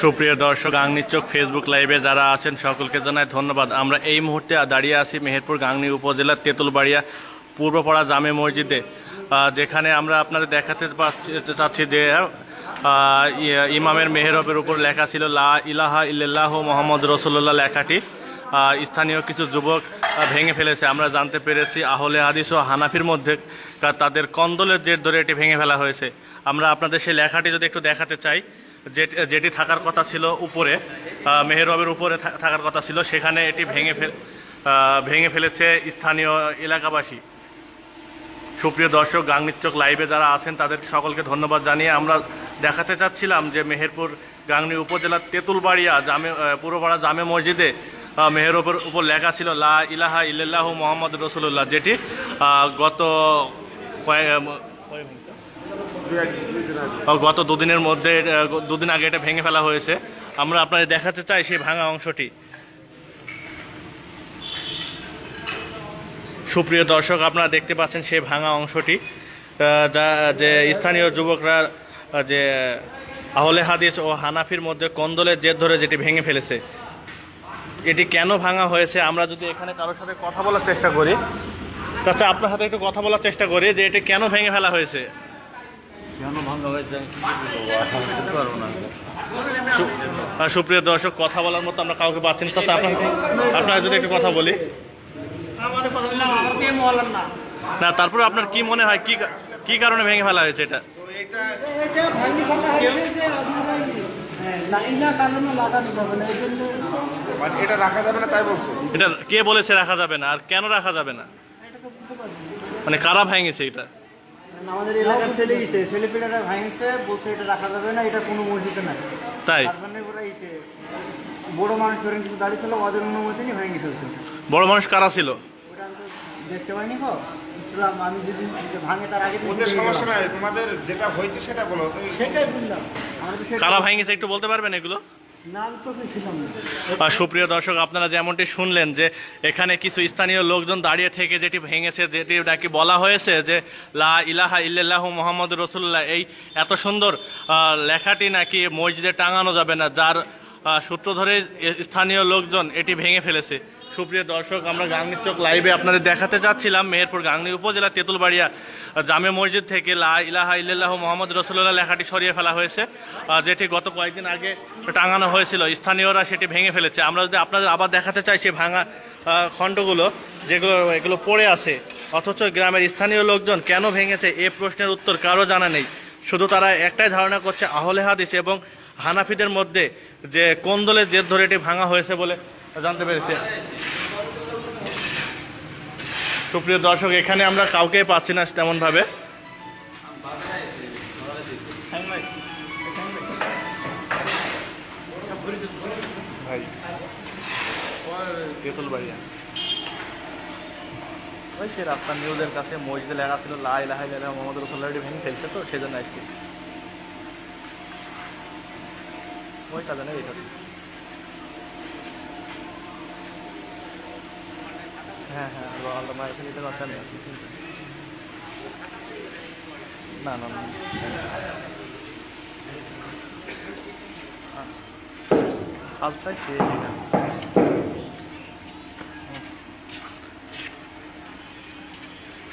সুপ্রিয় দর্শক গাংনি চোখ ফেসবুক লাইভে যারা আছেন, সকলকে জানাই ধন্যবাদ। আমরা এই মুহূর্তে দাঁড়িয়ে আছি মেহেরপুর গাংনি উপজেলার তেঁতুলবাড়িয়া পূর্বপাড়া জামে মসজিদে যেখানে আমরা আপনাদের দেখাতে চাচ্ছি যে ইমামের মেহেরবের উপর লেখা ছিল, লা ইলাহা ইল্লাহ মোহাম্মদ রসুল্লাহ লেখাটি। স্থানীয় কিছু যুবক ভেঙে ফেলেছে। আমরা জানতে পেরেছি আহলে হাদিস ও হানাফির মধ্যে তাদের কন্দলের জের ধরে এটি ভেঙে ফেলা হয়েছে। আমরা আপনাদের সেই লেখাটি যদি একটু দেখাতে চাই যেটি থাকার কথা ছিল উপরে মেহরবের উপরে থাকার কথা ছিল, সেখানে এটি ভেঙে ফেল ভেঙে ফেলেছে স্থানীয় এলাকাবাসী। সুপ্রিয় দর্শক গাংনির চোখ লাইভে যারা আছেন তাদের সকলকে ধন্যবাদ জানিয়ে আমরা দেখাতে চাচ্ছিলাম যে মেহেরপুর গাংনি উপজেলার তেঁতুলবাড়িয়া জামে পুরোপাড়া জামে মসজিদে মেহেরপুর উপর লেখা ছিল, লা ইলাহা ইল্লাহ মোহাম্মদ রসুল্লাহ যেটি গত কয়েক গত দুদিনের মধ্যে দুদিন আগে এটা ভেঙে ফেলা হয়েছে। আমরা আপনাদের দেখাতে চাই সেই ভাঙা অংশটি। সুপ্রিয় দর্শক, আপনারা দেখতে পাচ্ছেন সেই ভাঙা অংশটি যা, যে স্থানীয় যুবকরা যে আহলে হাদিস ও হানাফির মধ্যে কন্দলের জের ধরে যেটি ভেঙে ফেলেছে, এটি কেন ভাঙা হয়েছে? আমরা যদি এখানে কারোর সাথে কথা বলার চেষ্টা করি, চাচা, আপনার সাথে একটু কথা বলার চেষ্টা করি যে এটি কেন ভেঙে ফেলা হয়েছে? কেন ভাঙা হয়েছে পারব না। আর সুপ্রিয় দর্শক কথা বলার মতো আমরা কাউকে পাচ্ছি না। চাচা আপনার আপনারা যদি একটু কথা বলি। না তারপরে আপনার কি মনে হয়? কি কা- কারণে ভেঙে ফেলা হয়েছে এটা? মানে এটা রাখা যাবে না তাই বলছে। এটা কে বলেছে রাখা যাবে না? আর কেন রাখা যাবে না? মানে কারা ভেঙেছে এটা? আমাদের এলাকার ছেলে ইতে ছেলেপিলারা ভাঙছে বলছে এটা রাখা যাবে না এটা কোনো মসজিদে নাই। তাই? তার মানে ওরা ইতে বড় মানুষ ধরেন কিছু দাঁড়িয়ে ছিল ওদের অনুমতি নিয়ে ভেঙে ফেলছে। বড় মানুষ কারা ছিল? ওটা আমি তো দেখতে পাইনি কো ইসলাম আমি এটা ভাঙে তার আগে ওদের সমস্যা। নাই তোমাদের যেটা হয়েছে সেটা বলো তো সেটাই বললাম। কারা ভেঙেছে একটু বলতে পারবেন এগুলো? সুপ্রিয় দর্শক, আপনারা যেমনটি শুনলেন যে এখানে কিছু স্থানীয় লোকজন দাঁড়িয়ে থেকে যেটি ভেঙেছে, যেটি নাকি বলা হয়েছে যে লা ইলাহা ইল্লাহ মোহাম্মদ রসুল্লাহ এই এত সুন্দর লেখাটি নাকি মসজিদে টাঙানো যাবে না, যার সূত্র ধরে স্থানীয় লোকজন এটি ভেঙে ফেলেছে। সুপ্রিয় দর্শক, আমরা গাংনি চোখ লাইভে আপনাদের দেখাতে যাচ্ছিলাম মেহেরপুর গাংনি উপজেলা তেঁতুলবাড়িয়া জামে মসজিদ থেকে লা ইলাহা ইল্লাহ মোহাম্মদ রসুল্লাহ লেখাটি সরিয়ে ফেলা হয়েছে যেটি গত কয়েকদিন আগে টাঙানো হয়েছিল। স্থানীয়রা সেটি ভেঙে ফেলেছে। আমরা যদি আপনাদের আবার দেখাতে চাই সেই ভাঙা খণ্ডগুলো, যেগুলো, এগুলো পড়ে আছে, অথচ গ্রামের স্থানীয় লোকজন কেন ভেঙেছে এ প্রশ্নের উত্তর কারও জানা নেই। শুধু তারা একটাই ধারণা করছে, আহলে হাদিস এবং হানাফিদের মধ্যে যে কোন দলের জের ধরে এটি ভাঙা হয়েছে বলে জানতে পেরেছে। সুপ্রিয় দর্শক, এখানে আমরা কাউকে পাচ্ছি না তেমন ভাবে ভাই তেঁতুলবাড়িয়া ওই সে রাস্তা নিউজের কাছে মসজিদে লেখা ছিল লাই লাহাই লাহা মোহাম্মদ রসুল্লাহ ভেঙে ফেলছে তো, সেজন্য আসছি। ওই কাজে এটা হ্যাঁ হ্যাঁ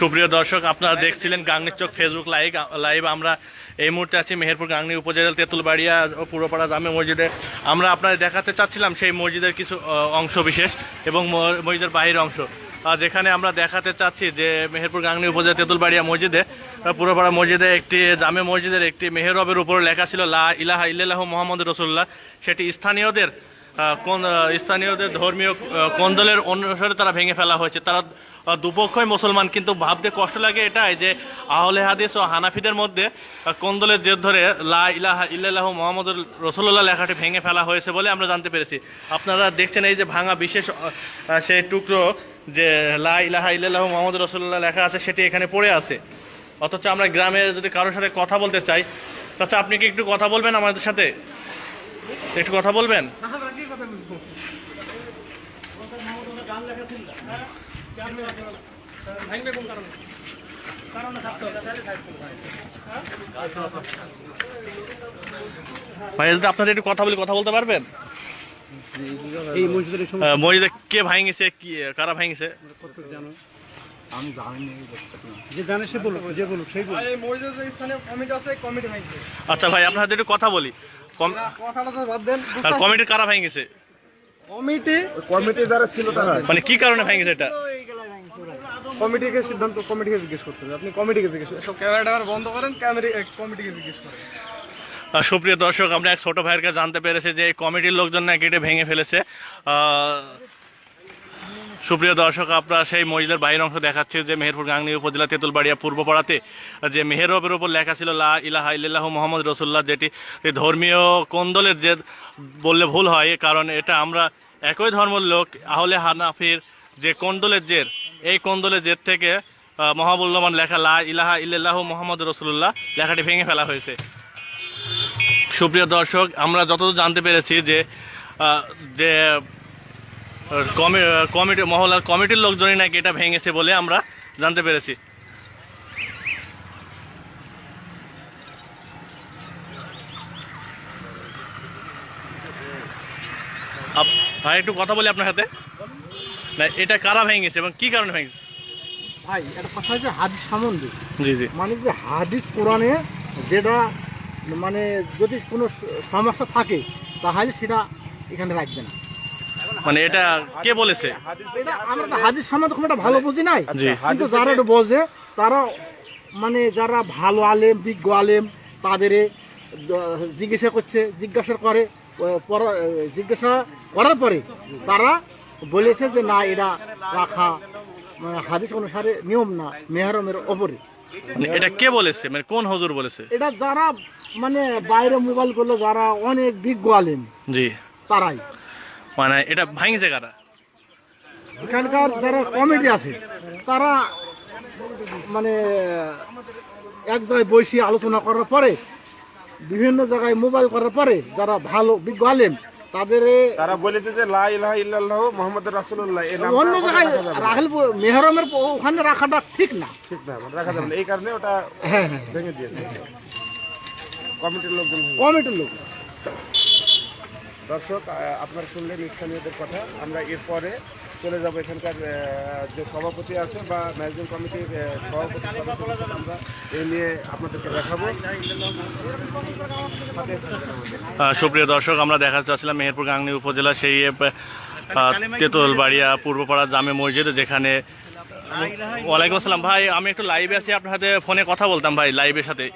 সুপ্রিয় দর্শক আপনারা দেখছিলেন গাংনির চোখ ফেসবুক লাইভ লাইভ আমরা এই মুহূর্তে আছি মেহেরপুর গাংনি উপজেলার তেঁতুলবাড়িয়া ও পুরোপাড়া জামে মসজিদে। আমরা আপনাদের দেখাতে চাচ্ছিলাম সেই মসজিদের কিছু অংশ বিশেষ এবং মসজিদের বাহির অংশ। আর যেখানে আমরা দেখাতে চাচ্ছি যে মেহেরপুর গাংনি উপজেলা তেঁতুলবাড়িয়া মসজিদে পুরোপাড়া মসজিদে একটি জামে মসজিদের একটি মেহরবের উপরে লেখা ছিল, লা ইলাহা ইল্লাহ মোহাম্মদ রসুল্লাহ সেটি স্থানীয়দের কোন স্থানীয়দের ধর্মীয় কোন্দলের অনুসারে তারা ভেঙে ফেলা হয়েছে, তারা দুপক্ষই মুসলমান, কিন্তু ভাবতে কষ্ট লাগে এটাই যে আহলে হাদিস ও হানাফিদের মধ্যে কোন্দলের জের ধরে লা ইলাহা ইল্লাল্লাহ মোহাম্মদ রসুল্লাহ লেখাটি ভেঙে ফেলা হয়েছে বলে আমরা জানতে পেরেছি। আপনারা দেখছেন এই যে ভাঙা বিশেষ সেই টুকরো যে লা ইলাহা ইল্লাল্লাহ মোহাম্মদ রসুল্লাহ লেখা আছে, সেটি এখানে পড়ে আছে। অথচ আমরা গ্রামে যদি কারোর সাথে কথা বলতে চাই আচ্ছা আপনি কি একটু কথা বলবেন আমাদের সাথে? একটু কথা বলবেন? ভাই যদি আপনাদের একটু কথা বলি কথা বলতে পারবেন? এই মসজিদের মসজিদে কে ভাঙিছে কি কারা ভাঙিছে? কত জানো? আমি জানি না যে জানে সে বলুক যে বলুক সেই বলুক। এই মসজিদের স্থানে কমিটি আছে কমিটি ভাঙছে। আচ্ছা ভাই আপনার হাতে একটু কথা বলি। কম- কথাটা তো বাদ দেন। আর কমিটির কারা ভাঙিছে? কমিটি কমিটি যারা ছিল তারা। মানে কি কারণে ভাঙিছে এটা? কমিটিকে সিদ্ধান্ত কমিটিকে জিজ্ঞেস করতে হবে? আপনি কমিটিকে জিজ্ঞেস সব ক্যামেরা ট্যামেরা বন্ধ করেন ক্যামেরা কমিটিকে জিজ্ঞেস করেন সুপ্রিয় দর্শক আমরা এক ছোট ভাইয়ের কাছে জানতে পেরেছি যে এই কমিটির লোকজন নাকি এটা ভেঙে ফেলেছে। সুপ্রিয় দর্শক আপনারা সেই মসজিদের বাইরের অংশ দেখাচ্ছে যে মেহেরপুর গাংনী উপজেলা তেঁতুলবাড়িয়া পূর্বপাড়াতে যে মেহেরবের উপর লেখা ছিল লা ইলাহা ইল্লাল্লাহু মোহাম্মদ রসুল্লাহ যেটি ধর্মীয় কোন্দলের যে বললে ভুল হয় কারণ এটা আমরা একই ধর্মের লোক আহলে হানাফির যে কোন্দলের জের এই কোন্দলের জের থেকে মহামূল্যবান লেখা লা ইলাহা ইল্লাল্লাহু মোহাম্মদ রসুল্লাহ লেখাটি ভেঙে ফেলা হয়েছে। সুপ্রিয় দর্শক, আমরা যতদূর জানতে পেরেছি যে যে, কমি- কমিটি মহলার কমিটির লোকজনই নাকি এটা ভেঙেছে বলে আমরা জানতে পেরেছি। ভাই, একটু কথা বলি আপনার সাথে। না এটা কারা ভেঙেছে এবং কি কারণে ভেঙেছে ভাই একটা কথা হচ্ছে হাদিস সম্বন্ধে। জি জি। মানে যে হাদিস কোরআনে যেটা মানে যদি কোনো সমস্যা থাকে তাহলে সেটা এখানে রাখবে না। মানে এটা কে বলেছে? এটা আমরা তো হাদিস সম্বন্ধে খুব একটা ভালো বুঝি নাই। কিন্তু যারা এটা বোঝে তারা মানে যারা ভালো আলেম বিজ্ঞ আলেম তাদের জিজ্ঞাসা করছে জিজ্ঞাসা করে পর- জিজ্ঞাসা করার পরে তারা বলেছে যে না এটা রাখা মানে হাদিস অনুসারে নিয়ম না মেহরমের ওপরে। মানে এটা কে বলেছে? মানে কোন হজুর বলেছে? এটা যারা মানে বাইরে মোবাইল করল যারা অনেক বিজ্ঞ আলেন জি। তারাই। মানে এটা ভাঙিছে কারা? এখানকার যারা কমিটি আছে তারা মানে এক জায়গায় বসে আলোচনা করার পরে বিভিন্ন জায়গায় মোবাইল করার পরে যারা ভালো বিজ্ঞ আলেম তাদের তারা বলেছে যে লা ইলাহা ইল্লাল্লাহু মুহাম্মাদুর রাসূলুল্লাহ। এই নাম অন্য জায়গায় রাখল মেহরমের ওখানে রাখাটা ঠিক না। ঠিক না রাখা যাবে এই কারণে ওটা হ্যাঁ হ্যাঁ ভেঙে দিয়েছে। কমিটির লোকজন কমিটির লোক। দর্শক আপনারা শুনলেন স্থানীয়দের কথা। আমরা এরপরে চলে যাব এখানকার যে সভাপতি আছে বা ম্যানেজিং কমিটির সভাপতি আমরা এই নিয়ে আপনাদেরকে দেখাবো। সুপ্রিয় দর্শক আমরা দেখা চাচ্ছিলাম মেহেরপুর গাংনি উপজেলা সেই তেঁতুলবাড়িয়া পূর্বপাড়া জামে মসজিদ যেখানে ওয়ালাইকুম আসসালাম। ভাই আমি একটু লাইভে আছি আপনার সাথে ফোনে কথা বলতাম ভাই লাইভের সাথে।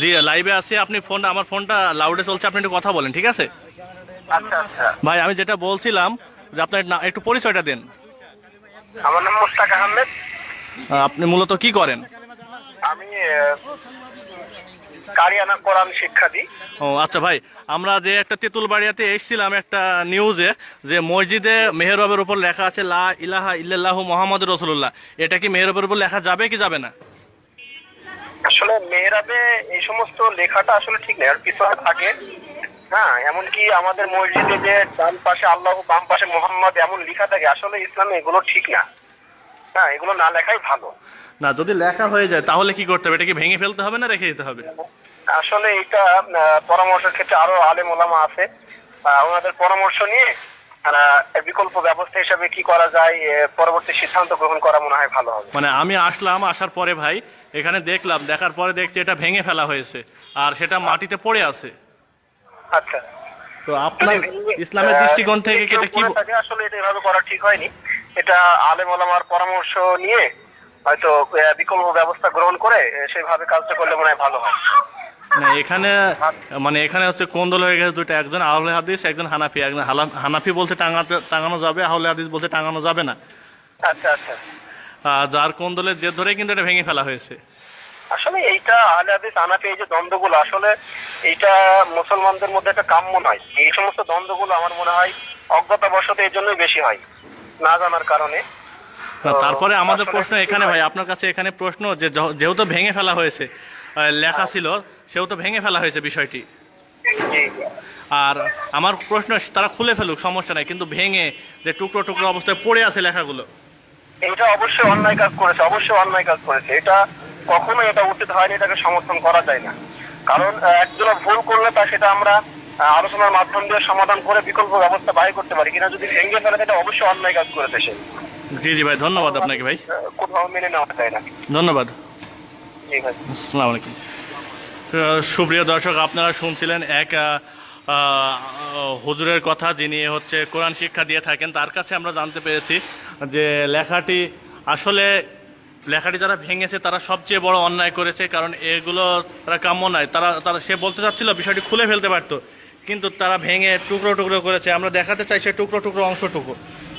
জি লাইভে আছি আপনি ফোন আমার ফোনটা লাউডে চলছে আপনি একটু কথা বলেন ঠিক আছে? ভাই আমি যেটা বলছিলাম যে আপনার না- একটু পরিচয়টা দেন। আমার নাম মোস্তাক আহমেদ। আপনি মূলত কি করেন? আমি কারিয়ানা কোরআন শিক্ষা দিই ও আচ্ছা ভাই আমরা যে একটা তেঁতুলবাড়িয়াতে এসেছিলাম একটা নিউজে যে মসজিদে মেহরবের উপর লেখা আছে লা ইলাহা ইল্লাল্লাহু মোহাম্মদ রসুল্লাহ এটা কি মেহরবের উপর লেখা যাবে কি যাবে না? আসলে মেয়েরাবে এই সমস্ত লেখাটা আসলে ঠিক নেই আর পিছনে থাকে হ্যাঁ এমনকি আমাদের মসজিদে যে ডান পাশে আল্লাহ বাম পাশে মোহাম্মদ এমন লেখা থাকে আসলে ইসলামে এগুলো ঠিক না। হ্যাঁ এগুলো না লেখাই ভালো। না যদি লেখা হয়ে যায় তাহলে কি করতে হবে? এটা কি ভেঙে ফেলতে হবে না রেখে দিতে হবে? আসলে এটা পরামর্শের ক্ষেত্রে আরও আলেম ওলামা আছে। ওনাদের পরামর্শ নিয়ে বিকল্প ব্যবস্থা হিসাবে কি করা যায় পরবর্তী সিদ্ধান্ত গ্রহণ করা মনে হয় ভালো হবে। মানে আমি আসলাম আসার পরে ভাই এখানে দেখলাম দেখার পরে দেখছি এটা ভেঙে ফেলা হয়েছে আর সেটা মাটিতে পড়ে আছে। আচ্ছা। তো আপনার ইসলামের দৃষ্টিকোণ থেকে কি এটা কি আসলে এটা এভাবে করা ঠিক হয়নি। এটা আলেম ওলামার পরামর্শ নিয়ে হয়তো বিকল্প ব্যবস্থা গ্রহণ করে সেভাবে কাজটা করলে মনে হয় ভালো হয়। না এখানে মানে এখানে হচ্ছে কোন্দল হয়ে গেছে দুটো একজন আহলে হাদিস একজন হানাফি। একজন হানাফি বলতে টাঙাতে টাঙানো যাবে আহলে হাদিস বলতে টাঙানো যাবে না। আচ্ছা আচ্ছা। যার কোন্দলের জের ধরে কিন্তু এটা ভেঙে ফেলা হয়েছে। আসলে এইটা আহলে হাদিস আনাফি এই যে দ্বন্দ্বগুলো আসলে এইটা মুসলমানদের মধ্যে একটা কাম্য নয়। এই সমস্ত দ্বন্দ্বগুলো আমার মনে হয় অজ্ঞতাবশত এই জন্যই বেশি হয় না জানার কারণে। তারপরে আমাদের প্রশ্ন এখানে হয়? ভাই আপনার কাছে এখানে প্রশ্ন যে যেহেতু ভেঙে ফেলা হয়েছে লেখা ছিল সেহেতু ভেঙে ফেলা হয়েছে বিষয়টি। আর আমার প্রশ্ন তারা খুলে ফেলুক সমস্যা নাই কিন্তু ভেঙে যে টুকরো টুকরো অবস্থায় পড়ে আছে লেখাগুলো। এটা অবশ্যই অন্যায় কাজ করেছে অবশ্যই অন্যায় কাজ করেছে। এটা কখনো এটা উচিত হয়নি এটাকে সমর্থন করা যায় না। কারণ একজন ভুল করলে তা সেটা আমরা আলোচনার মাধ্যম দিয়ে সমাধান করে বিকল্প ব্যবস্থা বাহির করতে পারি। কিনা যদি ভেঙে ফেলে এটা অবশ্যই অন্যায় কাজ করেছে সে। জি জি ভাই ধন্যবাদ আপনাকে ভাই। কোথাও মেনে নেওয়া যায় না। ধন্যবাদ। জি ভাই। আসসালামু আলাইকুম। সুপ্রিয় দর্শক আপনারা শুনছিলেন এক হুজুরের কথা যিনি হচ্ছে কোরআন শিক্ষা দিয়ে থাকেন। তার কাছে আমরা জানতে পেরেছি যে লেখাটি আসলে লেখাটি যারা ভেঙেছে, তারা সবচেয়ে বড় অন্যায় করেছে, কারণ এগুলো তারা কাম্য নয়। তারা তারা, সে বলতে চাচ্ছিল, বিষয়টি খুলে ফেলতে পারতো। কিন্তু তারা ভেঙে টুকরো টুকরো করেছে। আমরা দেখাতে চাই সে টুকরো টুকরো অংশটুকু।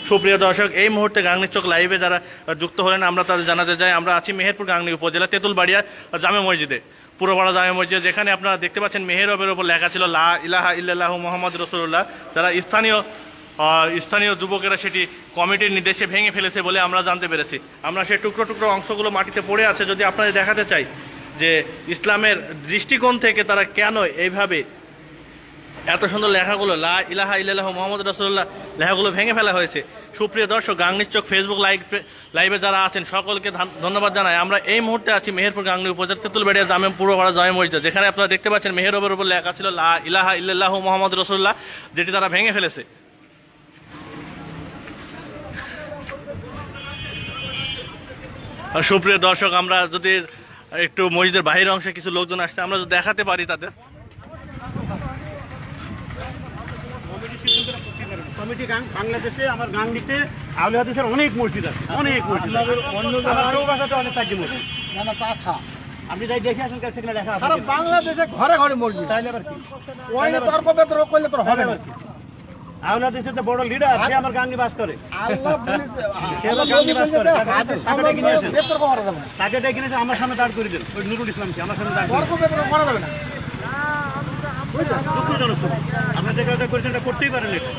সুপ্রিয় দর্শক, এই মুহূর্তে গাংনি চোখ লাইভে যারা যুক্ত হলেন, আমরা তাদের জানাতে চাই, আমরা আছি মেহেরপুর গাংনি উপজেলা, তেঁতুলবাড়িয়া জামে মসজিদে। পুরোপাড়া জামে মসজিদ, যেখানে আপনারা দেখতে পাচ্ছেন, মেহেরবের ওপর লেখা ছিল, লা ইলাহা ইল্লাহ মোহাম্মদ রসুল্লাহ যারা স্থানীয় স্থানীয় যুবকেরা সেটি কমিটির নির্দেশে ভেঙে ফেলেছে বলে আমরা জানতে পেরেছি। আমরা সেই টুকরো টুকরো অংশগুলো মাটিতে পড়ে আছে, যদি আপনাদের দেখাতে চাই যে ইসলামের দৃষ্টিকোণ থেকে তারা কেন এইভাবে এত সুন্দর লেখাগুলো, লা ইলাহা ইল্লাল্লাহ মোহাম্মদ রসুল্লাহ লেখাগুলো ভেঙে ফেলা হয়েছে। সুপ্রিয় দর্শক, গাংনির চোখ ফেসবুক লাইভ লাইভে যারা আছেন, সকলকে ধান- ধন্যবাদ জানাই। আমরা এই মুহূর্তে আছি মেহেরপুর গাংনি উপজেলা তেঁতুলবেড়িয়া জামে পুরোপাড়া জয় মসজিদ, যেখানে আপনারা দেখতে পাচ্ছেন মেহেরবের উপর লেখা ছিল লা ইলাহা ইল্লাল্লাহ মোহাম্মদ রসুল্লাহ যেটি তারা ভেঙে ফেলেছে। সুপ্রিয় দর্শক আমরা যদি একটু মসজিদের বাহির অংশে কিছু লোকজন আসছে আমরা যদি দেখাতে পারি তাদের। কমিটি গাং বাংলাদেশে আমার গাংডিতে আউলি হাদিসের অনেক মসজিদ আছে অনেক মসজিদ আমার অনেক কাজী মসজিদ। না না তা থাক আপনি যাই দেখে আসেন সেখানে লেখা আছে। সারা বাংলাদেশে ঘরে ঘরে মসজিদ। তাইলে আবার কি? ওই তর্ক বিতর্ক করলে তো হবে না। আউলি হাদিসের তো বড় লিডার সে আমার গাংডি বাস করে। তাকে ডেকে আমার। সামনে দাঁড় করে দেন। ওই নুরুল ইসলামকে আমার সামনে দাঁড় করে তর্ক বিতর্ক করা যাবে না। দুঃখজনক খুব। আপনারা যে কাজটা করেছেন এটা করতেই পারেন এটা।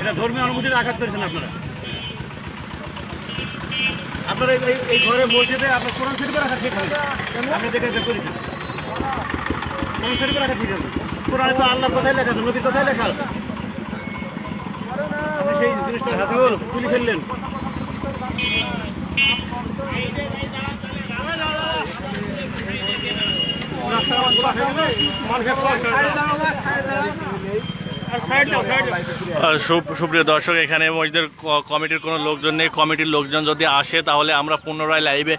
এটা ধর্মীয় অনুমতির আঘাত করেছেন আপনারা। আপনারা এই- ঘরে মসজিদে আপনার কোরআন শরীফে রাখা ঠিক হবে আপনি যে কাজটা করেছেন। কোরআন শরীফে রাখা ঠিক হবে কোরআনে তো আল্লাহর কথাই লেখা আছে নবীর কথাই লেখা আছে। সেই জিনিসটা ফেললেন। সুপ্রিয় দর্শক, এখানে মসজিদের কমিটির কোনো লোকজন নেই। কমিটির লোকজন যদি আসে, তাহলে আমরা পুনরায় লাইভে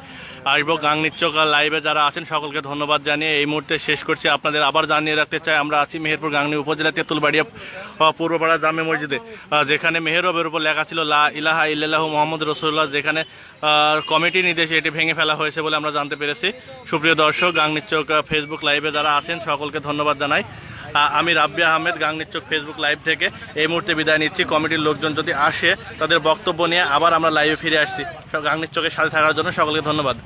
আসব গাংনিচ্চক আর লাইভে যারা আছেন সকলকে ধন্যবাদ জানিয়ে এই মুহূর্তে শেষ করছি। আপনাদের আবার জানিয়ে রাখতে চাই আমরা আছি মেহেরপুর গাংনি উপজেলা তেঁতুলবাড়িয়া পূর্বপাড়া জামে মসজিদে। যেখানে মেহেরবের উপর লেখা ছিল লা ইলাহা ইল্লাল্লাহু মোহাম্মদ রসুল্লাহ যেখানে কমিটি নির্দেশে এটি ভেঙে ফেলা হয়েছে বলে আমরা জানতে পেরেছি। সুপ্রিয় দর্শক গাংনিচ্চক আহ, ফেসবুক লাইভে যারা আছেন সকলকে ধন্যবাদ জানাই। আমি রাব্বি আহমেদ গাংনির চোখ ফেসবুক লাইভ থেকে এই মুহূর্তে বিদায় নিচ্ছি। কমিটির লোকজন যদি আসে তাদের বক্তব্য নিয়ে আবার আমরা লাইভে ফিরে আসছি। সব গাংনির চোখের সাথে থাকার জন্য সকলকে ধন্যবাদ।